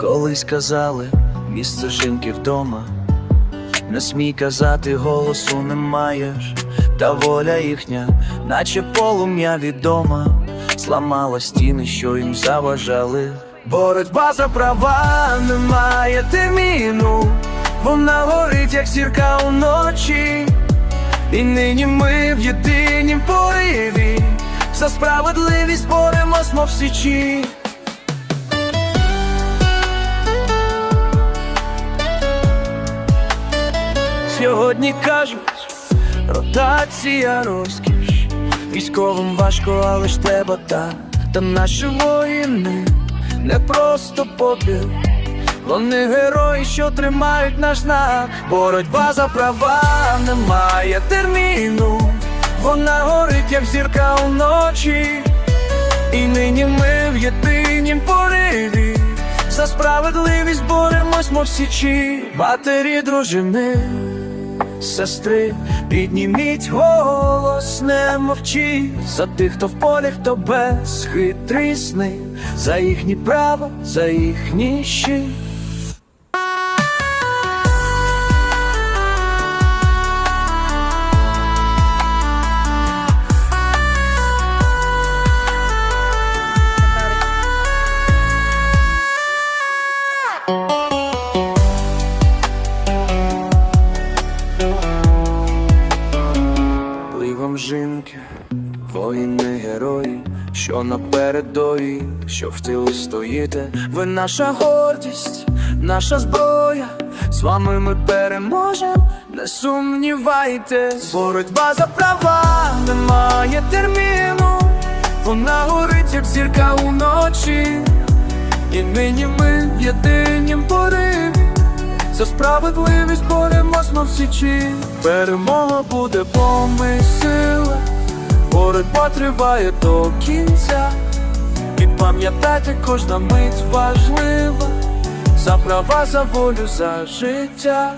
колись казали, місце жінки вдома. Не смій казати, голосу не маєш, та воля їхня, наче полум'я відома, зламала стіни, що їм заважали. Боротьба за права не має терміну, вона горить, як зірка уночі. І нині ми в єдинім пориві За справедливість боремось, мов січі Сьогодні кажуть, ротація розкіш Військовим важко, але ж треба так Та наші воїни не просто побіг вони герої, що тримають наш знак. Боротьба за права не має терміну. Вона горить, як зірка уночі. І нині ми в єдинім пориві. За справедливість боремось, мов січі. Матері, дружини, сестри, підніміть голос, не мовчи За тих, хто в полі, хто безхитрісний, за їхні права, за їхні щит. Воїни герої, що напередої, що в тилу стоїте. Ви наша гордість, наша зброя. З вами ми переможем, не сумнівайтесь. Боротьба за права немає терміну. Вона горить, як зірка уночі. І нині ми в єдинім пориві за справедливість боремось на всічі Перемога буде, бо ми сила Боротьба триває до кінця. І пам'ятайте, кожна мить важлива. За права, за волю, за життя